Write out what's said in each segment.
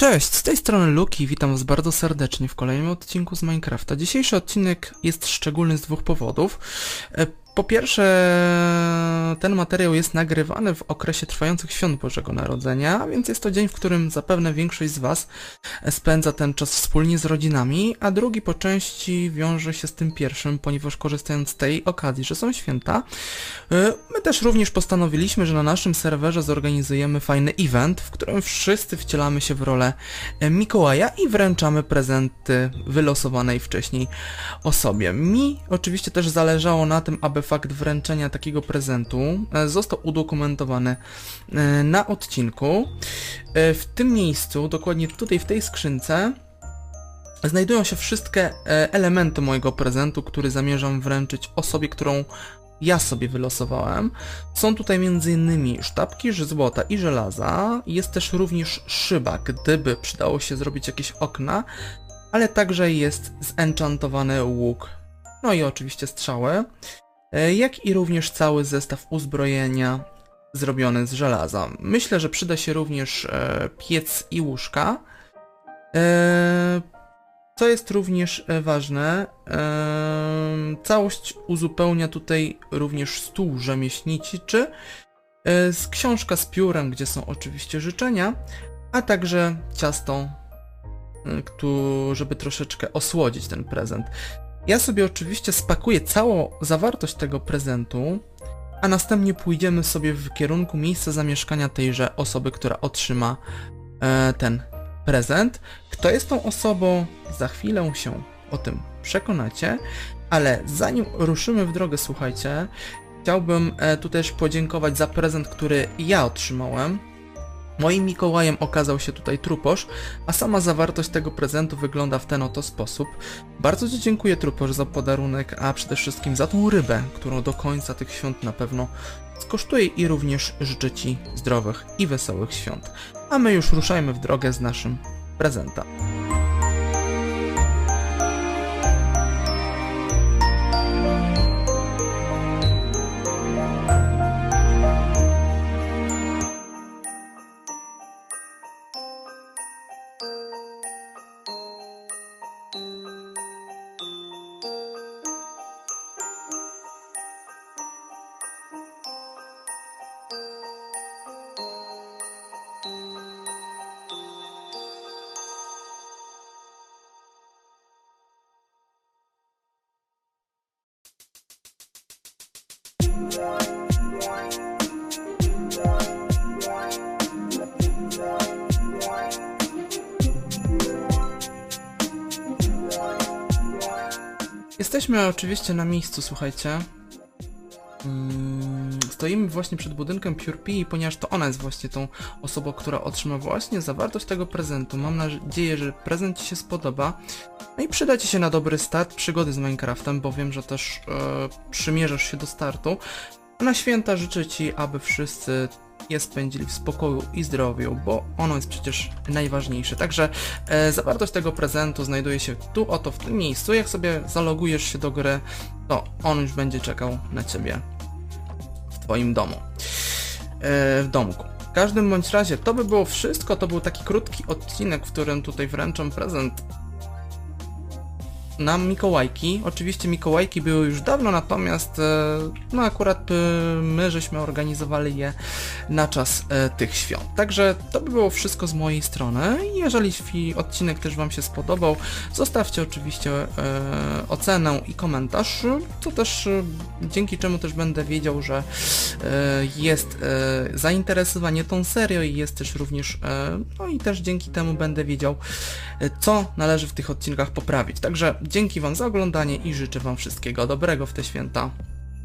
Cześć, z tej strony Luki, witam was bardzo serdecznie w kolejnym odcinku z Minecrafta. Dzisiejszy odcinek jest szczególny z dwóch powodów. Po pierwsze, ten materiał jest nagrywany w okresie trwających świąt Bożego Narodzenia, więc jest to dzień, w którym zapewne większość z was spędza ten czas wspólnie z rodzinami, a drugi po części wiąże się z tym pierwszym, ponieważ korzystając z tej okazji, że są święta, e, my też również postanowiliśmy, że na naszym serwerze zorganizujemy fajny event, w którym wszyscy wcielamy się w rolę Mikołaja i wręczamy prezenty wylosowanej wcześniej osobie. Mi oczywiście też zależało na tym, aby fakt wręczenia takiego prezentu e, został udokumentowany e, na odcinku. E, W tym miejscu, dokładnie tutaj w tej skrzynce, znajdują się wszystkie elementy mojego prezentu, który zamierzam wręczyć osobie, którą ja sobie wylosowałem. Są tutaj m.in. sztabki złota i żelaza. Jest też również szyba, gdyby przydało się zrobić jakieś okna, ale także jest zenchantowany łuk. No i oczywiście strzały, jak i również cały zestaw uzbrojenia zrobiony z żelaza. Myślę, że przyda się również e, piec i łóżka. E, co jest również e, ważne, całość uzupełnia tutaj również stół rzemieślniczy, e, książka z piórem, gdzie są oczywiście życzenia, a także ciasto, e, żeby troszeczkę osłodzić ten prezent. Ja sobie oczywiście spakuję całą zawartość tego prezentu, a następnie pójdziemy sobie w kierunku miejsca zamieszkania tejże osoby, która otrzyma e, ten prezent. Kto jest tą osobą, za chwilę się o tym przekonacie, ale zanim ruszymy w drogę, słuchajcie, chciałbym e, tu też podziękować za prezent, który ja otrzymałem. Moim Mikołajem okazał się tutaj truposz, a sama zawartość tego prezentu wygląda w ten oto sposób. Bardzo Ci dziękuję truposz za podarunek, a przede wszystkim za tą rybę, którą do końca tych świąt na pewno skosztuję i również życzę Ci zdrowych i wesołych świąt. A my już ruszajmy w drogę z naszym prezentem. Jesteśmy oczywiście na miejscu, słuchajcie. Mm, Stoimy właśnie przed budynkiem Pure ponieważ to ona jest właśnie tą osobą, która otrzyma właśnie zawartość tego prezentu. Mam nadzieję, że prezent Ci się spodoba. No i przyda Ci się na dobry start przygody z Minecraftem, bo wiem, że też e, przymierzasz się do startu. A na święta życzę Ci, aby wszyscy je spędzili w spokoju i zdrowiu, bo ono jest przecież najważniejsze. Także e, zawartość tego prezentu znajduje się tu oto w tym miejscu. Jak sobie zalogujesz się do gry, to on już będzie czekał na Ciebie w Twoim domu. E, w domku. W każdym bądź razie to by było wszystko. To był taki krótki odcinek, w którym tutaj wręczam prezent na Mikołajki. Oczywiście Mikołajki były już dawno, natomiast e, no akurat e, my żeśmy organizowali je na czas e, tych świąt. Także to by było wszystko z mojej strony. Jeżeli odcinek też Wam się spodobał, zostawcie oczywiście ocenę i komentarz, co też dzięki czemu też będę wiedział, że jest zainteresowanie tą serią i jest też również, no i też dzięki temu będę wiedział, co należy w tych odcinkach poprawić. Także dzięki Wam za oglądanie i życzę Wam wszystkiego dobrego w te święta.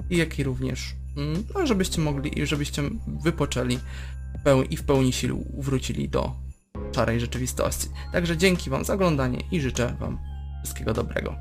I jak i również, mm, no, żebyście mogli żebyście wypoczęli i w pełni sił wrócili do szarej rzeczywistości. Także dzięki Wam za oglądanie i życzę Wam wszystkiego dobrego.